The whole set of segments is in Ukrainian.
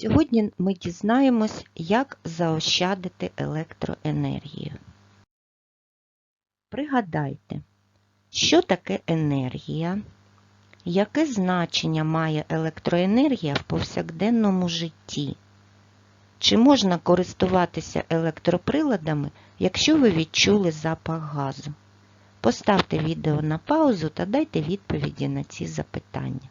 Сьогодні ми дізнаємось, як заощадити електроенергію. Пригадайте, що таке енергія, яке значення має електроенергія в повсякденному житті? Чи можна користуватися електроприладами, якщо ви відчули запах газу? Поставте відео на паузу та дайте відповіді на ці запитання.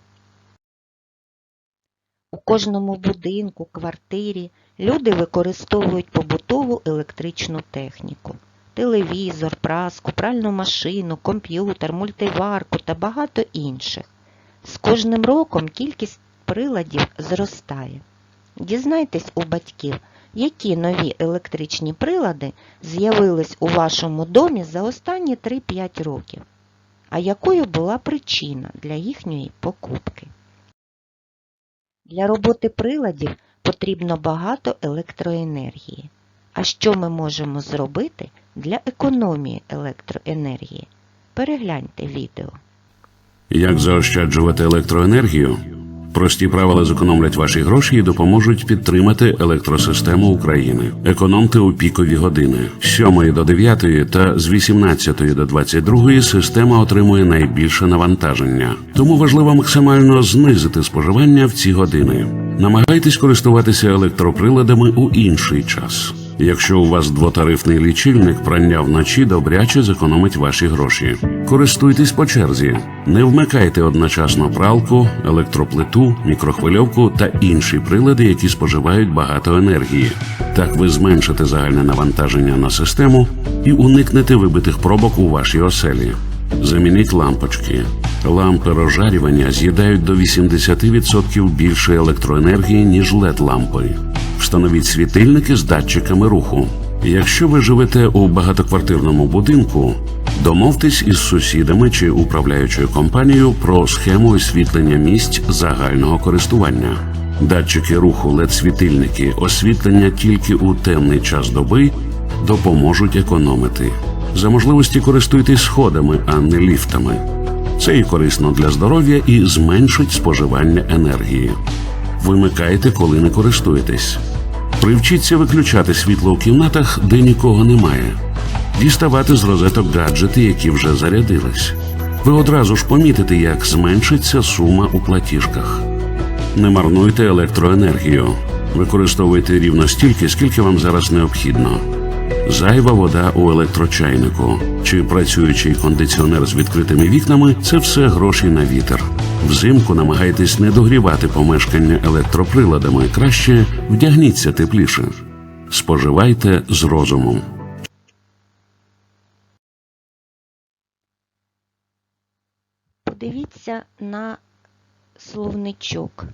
У кожному будинку, квартирі люди використовують побутову електричну техніку. Телевізор, праску, пральну машину, комп'ютер, мультиварку та багато інших. З кожним роком кількість приладів зростає. Дізнайтесь у батьків, які нові електричні прилади з'явились у вашому домі за останні 3-5 років, а якою була причина для їхньої покупки. Для роботи приладів потрібно багато електроенергії. А що ми можемо зробити для економії електроенергії? Перегляньте відео. Як заощаджувати електроенергію? Прості правила зекономлять ваші гроші і допоможуть підтримати електросистему України. Економте у пікові години з 7 до 9 та з 18 до 22 система отримує найбільше навантаження. Тому важливо максимально знизити споживання в ці години. Намагайтесь користуватися електроприладами у інший час. Якщо у вас двотарифний лічильник, прання вночі добряче зекономить ваші гроші. Користуйтесь по черзі, не вмикайте одночасно пралку, електроплиту, мікрохвильовку та інші прилади, які споживають багато енергії. Так ви зменшите загальне навантаження на систему і уникнете вибитих пробок у вашій оселі. Замініть лампочки. Лампи розжарювання з'їдають до 80% більше електроенергії, ніж led лампи Встановіть світильники з датчиками руху. Якщо ви живете у багатоквартирному будинку, домовтесь із сусідами чи управляючою компанією про схему освітлення місць загального користування. Датчики руху LED-світильники, освітлення тільки у темний час доби допоможуть економити. За можливості користуйтесь сходами, а не ліфтами. Це і корисно для здоров'я і зменшить споживання енергії. Вимикайте, коли не користуєтесь. Привчіться виключати світло у кімнатах, де нікого немає. Діставати з розеток гаджети, які вже зарядились. Ви одразу ж помітите, як зменшиться сума у платіжках. Не марнуйте електроенергію. Використовуйте рівно стільки, скільки вам зараз необхідно. Зайва вода у електрочайнику чи працюючий кондиціонер з відкритими вікнами це все гроші на вітер. Взимку намагайтесь не догрівати помешкання електроприладами. Краще вдягніться тепліше. Споживайте з розумом. Подивіться на словничок.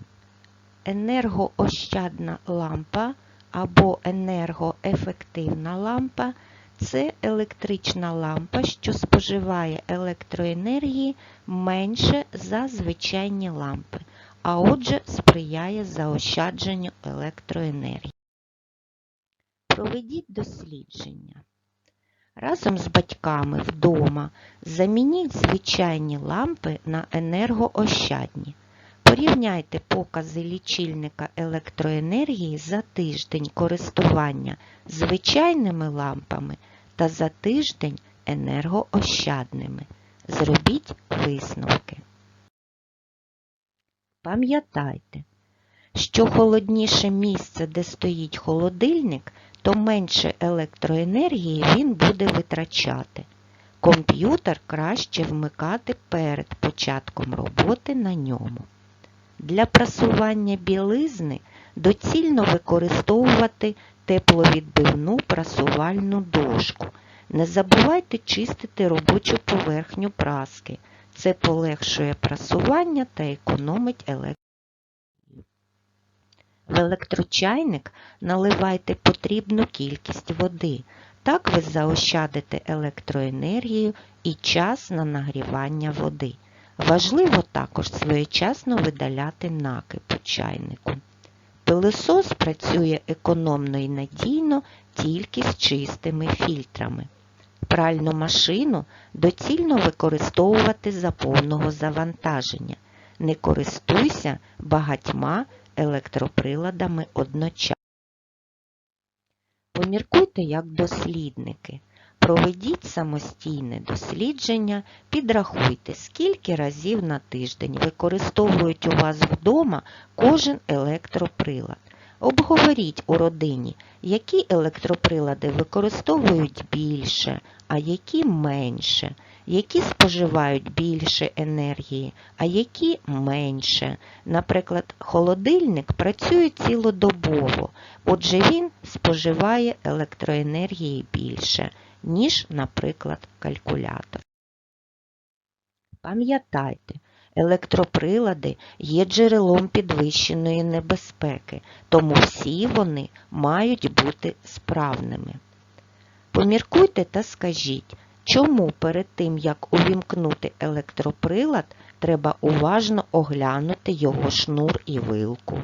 Енергоощадна лампа або енергоефективна лампа це електрична лампа, що споживає електроенергії менше за звичайні лампи, а отже сприяє заощадженню електроенергії. Проведіть дослідження. Разом з батьками вдома замініть звичайні лампи на енергоощадні. Порівняйте покази лічильника електроенергії за тиждень користування звичайними лампами та за тиждень енергоощадними. Зробіть висновки. Пам'ятайте, що холодніше місце, де стоїть холодильник, то менше електроенергії він буде витрачати. Комп'ютер краще вмикати перед початком роботи на ньому. Для прасування білизни доцільно використовувати тепловідбивну прасувальну дошку. Не забувайте чистити робочу поверхню праски. Це полегшує прасування та економить електроенергію. В електрочайник наливайте потрібну кількість води. Так ви заощадите електроенергію і час на нагрівання води. Важливо також своєчасно видаляти накип у чайнику. Пилисос працює економно і надійно тільки з чистими фільтрами. Пральну машину доцільно використовувати за повного завантаження. Не користуйся багатьма електроприладами одночасно. Поміркуйте як дослідники. Проведіть самостійне дослідження, підрахуйте, скільки разів на тиждень використовують у вас вдома кожен електроприлад. Обговоріть у родині, які електроприлади використовують більше, а які менше, які споживають більше енергії, а які менше. Наприклад, холодильник працює цілодобово, отже він споживає електроенергії більше, ніж, наприклад, калькулятор. Пам'ятайте, електроприлади є джерелом підвищеної небезпеки, тому всі вони мають бути справними. Поміркуйте та скажіть, чому перед тим, як увімкнути електроприлад, треба уважно оглянути його шнур і вилку.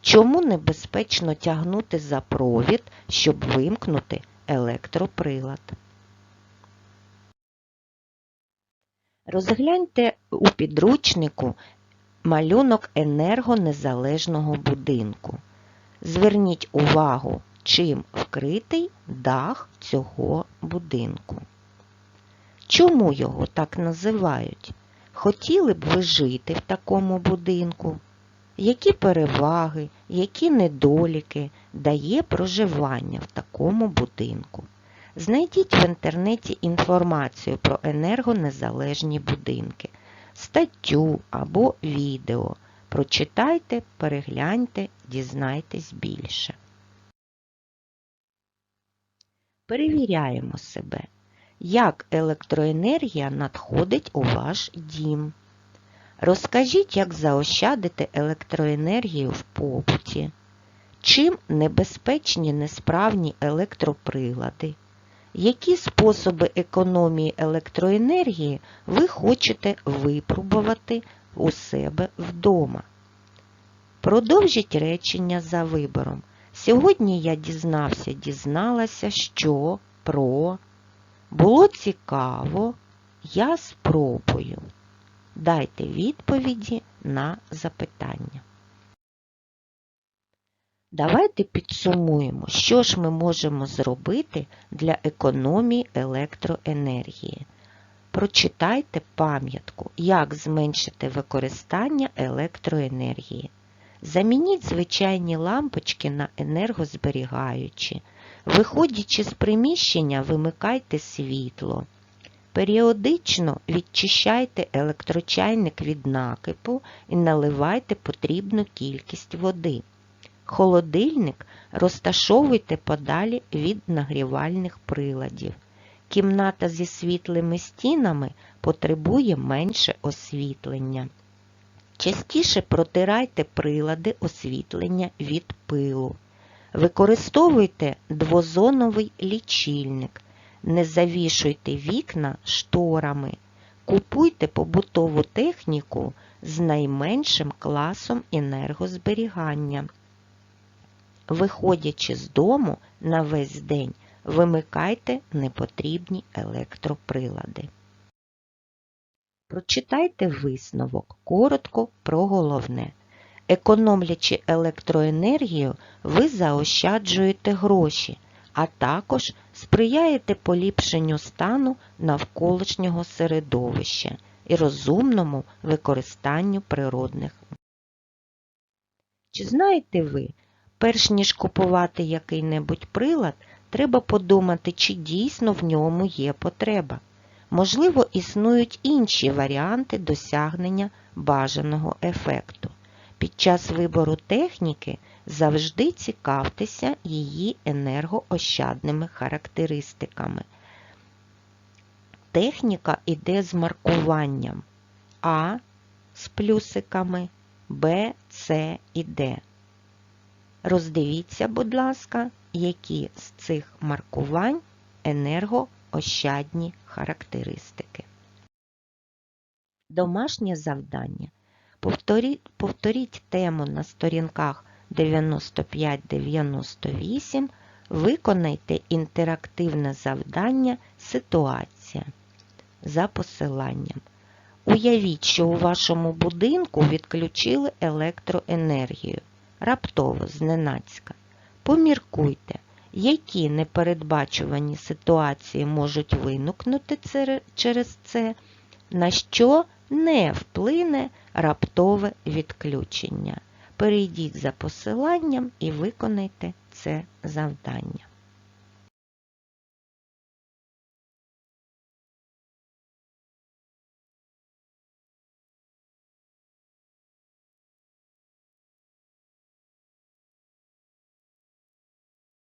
Чому небезпечно тягнути за провід, щоб вимкнути електроприлад? Розгляньте у підручнику малюнок енергонезалежного будинку. Зверніть увагу, чим вкритий дах цього будинку. Чому його так називають? Хотіли б ви жити в такому будинку? Які переваги, які недоліки дає проживання в такому будинку? Знайдіть в інтернеті інформацію про енергонезалежні будинки, статтю або відео. Прочитайте, перегляньте, дізнайтесь більше. Перевіряємо себе, як електроенергія надходить у ваш дім. Розкажіть, як заощадити електроенергію в побуті. Чим небезпечні несправні електроприлади? Які способи економії електроенергії ви хочете випробувати у себе вдома? Продовжіть речення за вибором. Сьогодні я дізнався, дізналася, що про. Було цікаво, я спробую. Дайте відповіді на запитання. Давайте підсумуємо, що ж ми можемо зробити для економії електроенергії. Прочитайте пам'ятку, як зменшити використання електроенергії. Замініть звичайні лампочки на енергозберігаючі. Виходячи з приміщення, вимикайте світло. Періодично відчищайте електрочайник від накипу і наливайте потрібну кількість води. Холодильник розташовуйте подалі від нагрівальних приладів. Кімната зі світлими стінами потребує менше освітлення. Частіше протирайте прилади освітлення від пилу. Використовуйте двозоновий лічильник. Не завішуйте вікна шторами. Купуйте побутову техніку з найменшим класом енергозберігання. Виходячи з дому на весь день, вимикайте непотрібні електроприлади. Прочитайте висновок коротко про головне. Економлячи електроенергію, ви заощаджуєте гроші, а також сприяєте поліпшенню стану навколишнього середовища і розумному використанню природних. Чи знаєте ви, перш ніж купувати який-небудь прилад, треба подумати, чи дійсно в ньому є потреба. Можливо, існують інші варіанти досягнення бажаного ефекту. Під час вибору техніки завжди цікавтеся її енергоощадними характеристиками. Техніка йде з маркуванням А з плюсиками, Б, С і Д. Роздивіться, будь ласка, які з цих маркувань енергоощадні характеристики. Домашнє завдання. Повторіть, повторіть тему на сторінках 95-98, виконайте інтерактивне завдання Ситуація за посиланням. Уявіть, що у вашому будинку відключили електроенергію. Раптово, зненацька. Поміркуйте, які непередбачувані ситуації можуть виникнути через це, на що не вплине раптове відключення. Перейдіть за посиланням і виконайте це завдання.